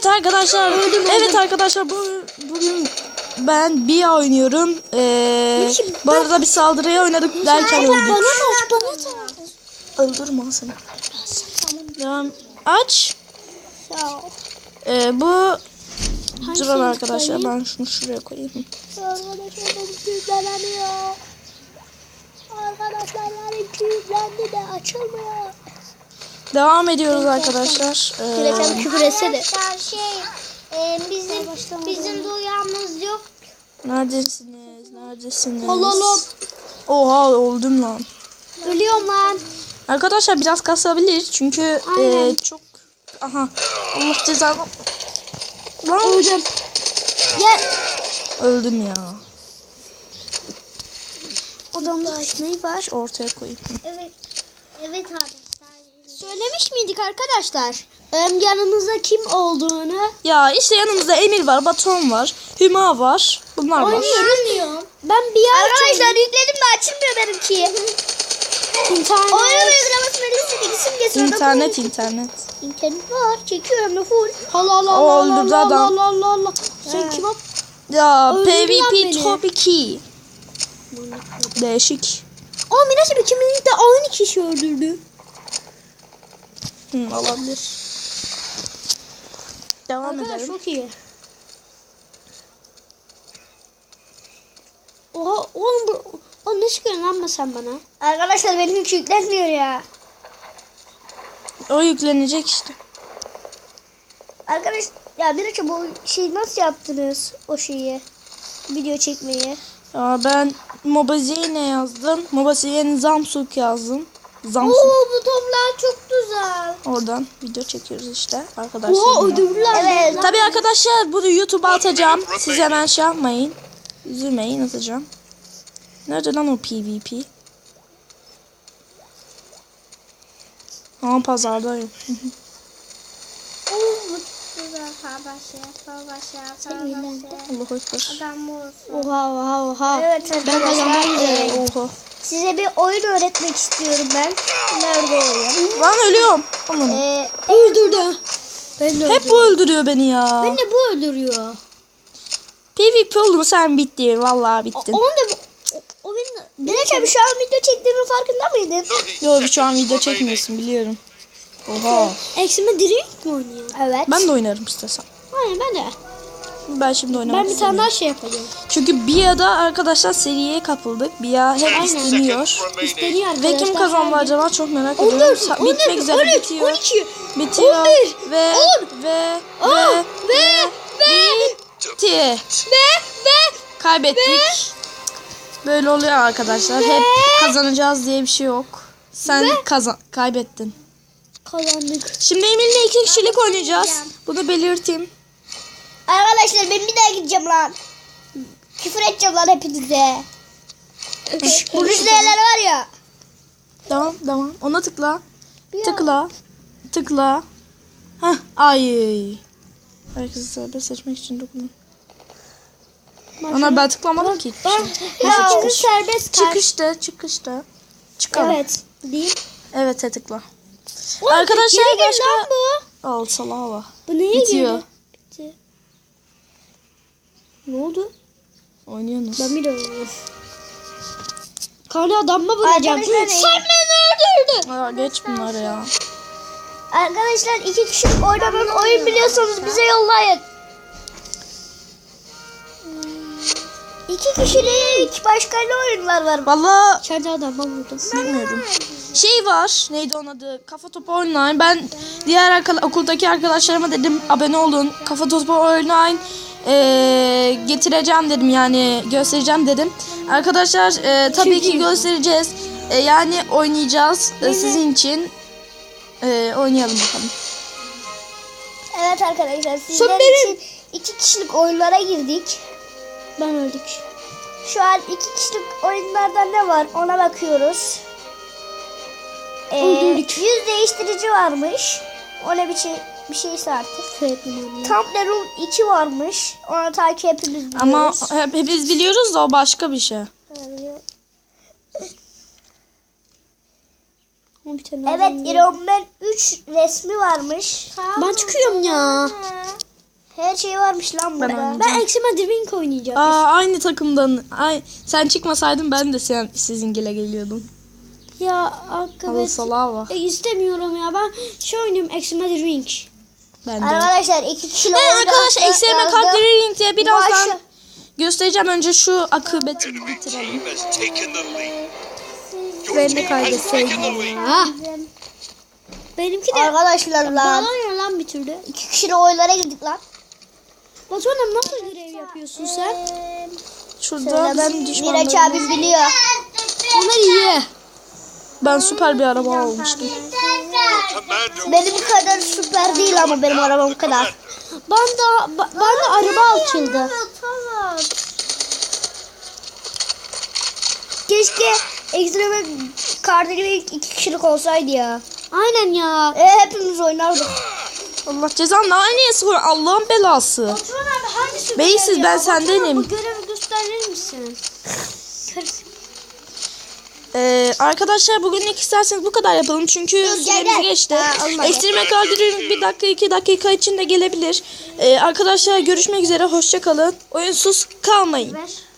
Evet arkadaşlar. Evet arkadaşlar bu bugün ben bir oynuyorum. Ee, bu arada bir saldırıya oynadık derken öldük. Bana aç bana aç. Öldürme seni. Tamam. Aç. Ee, bu şeyi arkadaşlar ben şunu şuraya koyayım. Arkadaşlar benim küplenemiyor. Arkadaşlar benim küplendi de açılmıyor. Devam ediyoruz arkadaşlar. Ee, Direkt küfür etsene. Arkadaşlar şey e, bizim bizim duyağımız yok. neredesiniz? Neredesiniz? Olalım. Oha öldüm lan. Ölüyorum lan. Arkadaşlar biraz kasabilir çünkü Aynen. e, çok aha Allah cezanı lan Öldüm. Gel. öldüm ya. Odamda ne var? Şu ortaya koyayım. Evet. Evet arkadaşlar. Söylemiş miydik arkadaşlar? Yanımızda kim olduğunu. Ya işte yanımızda Emir var, Baton var, Hüma var. Bunlar var. Oynuyorum. Ben bir yer Arkadaşlar yükledim de açılmıyor benimki. internet. Oyun uygulamasını listede isim getir. İnternet internet. İnternet var. Çekiyorum da full. Allah Allah Allah Allah. Allah Allah Allah. Sen kim? Ya PvP tabii ki. Değişik. O Miraç abi kimin de aynı kişi öldürdü. Hı, olabilir. Devam Arkadaş edelim. çok iyi. Oha oğlum bu o ne çıkıyorsun lan sen bana? Arkadaşlar benimki yüklenmiyor ya. O yüklenecek işte. Arkadaş ya bir önce bu şeyi nasıl yaptınız o şeyi? Video çekmeyi. Ya ben Mobaziye'ne yazdım. Mobaziye'nin Zamsuk yazdım. Zamsuk. Oo bu toplar çok güzel. Oradan video çekiyoruz işte arkadaşlar. öldürdüler. Evet. Tabii arkadaşlar bunu YouTube'a atacağım. Siz hemen şey yapmayın. Üzülmeyin atacağım. Nerede lan o PvP? Ama pazardayım. Oo bu güzel. Savaşı, savaşı, savaşı. Allah. Oha oha oha. Evet Ben kazanmak Oha. Size bir oyun öğretmek istiyorum ben. Nerede oyun? Lan ölüyorum. Oğlum. Ee, Öldürdü. Ben de Hep bu öldürüyor beni ya. Ben de bu öldürüyor. PvP oldu mu sen bittin. Vallahi bittin. Onun da o, o benim Dilek abi şu an video çektiğimin farkında mıydın? Yok şu an video çekmiyorsun biliyorum. Oha. eksime direkt mi oynuyor? Evet. Ben de oynarım istesem. Aynen ben de. Ben şimdi oynamak Ben bir tane istemiyorum. daha şey yapacağım. Çünkü Bia'da arkadaşlar seriye kapıldık. Bia hep Aynen. isteniyor. İsteniyor arkadaşlar. Ve kim kazandı acaba çok merak 14, ediyorum. Sa- 14, Bitmek üzere 13, bitiyor. 12, Bitiyor. 11, ve, 10. ve ve ve, ve, bitti. ve, ve, Kaybettik. Böyle oluyor arkadaşlar. Hep kazanacağız diye bir şey yok. Sen kazan kaybettin. kazandık. Şimdi Emir'le iki kişilik oynayacağız. Bunu belirteyim. Arkadaşlar ben bir daha gideceğim lan. Küfür edeceğim lan hepinize. Bu rüzgarlar var ya. Tamam tamam. Ona tıkla. Tıkla. Tıkla. Hah. Ay. Herkesi serbest seçmek için dokunun. Ana ben tıklamadım ki. Ya çıkış. serbest kal. Çıkışta çıkışta. Çıkalım. Evet. Değil. Evet tıkla. Arkadaşlar Yeni gel başka... lan bu. Al salağa bak. Bu neye Bitiyor. girdi? Ne oldu? Oynuyorsunuz. Ben bir oynuyorum. Karnı adam mı vuracağım? Sen beni öldürdün. Ya geç bunları ya. Arkadaşlar iki kişi oynanan oyun biliyorsanız bize yollayın. İki kişilik başka ne oyunlar var? Valla İçeride adama vurdum. bilmiyorum. Şey var. Neydi onun adı? Kafa topu online. Ben diğer arka- okuldaki arkadaşlarıma dedim abone olun. Kafa topu online eee, getireceğim dedim yani göstereceğim dedim. Arkadaşlar eee, tabii ki göstereceğiz. E, yani oynayacağız e, sizin için. E, oynayalım bakalım. Evet arkadaşlar sizler için iki kişilik oyunlara girdik. Ben öldük. Şu an iki kişilik oyunlarda ne var ona bakıyoruz. Ee, yüz değiştirici varmış. Ona bir şey bir şeyse artık. Room 2 varmış. Onu takip hepimiz biliyoruz. Ama hep, hepimiz biliyoruz da o başka bir şey. Bir tane Evet Iron Man 3 resmi varmış. Ben çıkıyorum ya. Her şey varmış lan burada. oynayacağım. Ben Exima Drink oynayacağım. Aa aynı takımdan. Ay sen çıkmasaydın ben de sen sizingile geliyordum. Ya Allah salağa bak. E, istemiyorum ya ben şey oynayayım Exima Drink. Ben de. Arkadaşlar iki kişiyle Evet arkadaşlar yazdı- ekstreme yazdı. kalktırı ring diye birazdan Başı- göstereceğim. Önce şu akıbeti Enemy bitirelim. Ben de lead. Ah. Benimki de Arkadaşlar lan. bağlanıyor lan bir türlü. İki kişiyle oylara girdik lan. Batuhan'ım nasıl görev yapıyorsun sen? Şurada ben Miraç düşmanlarım. abim biliyor. Onlar iyi. Ben süper bir araba almıştım. Benim kadar süper değil ama benim arabam kadar. Bana da, ba- bana araba açıldı. Keşke ekstreme kardeli iki kişilik olsaydı ya. Aynen ya. E, hepimiz oynardık. Allah cezanı daha niye sıfır Allah'ın belası. Beysiz, ben sendenim. Bu görevi gösterir misin? Ee, arkadaşlar bugünlük isterseniz bu kadar yapalım çünkü süremiz geçti. Ekstreme kaldırıyorum bir dakika iki dakika içinde gelebilir. Ee, arkadaşlar görüşmek üzere hoşça kalın. Oyunsuz kalmayın. Ver.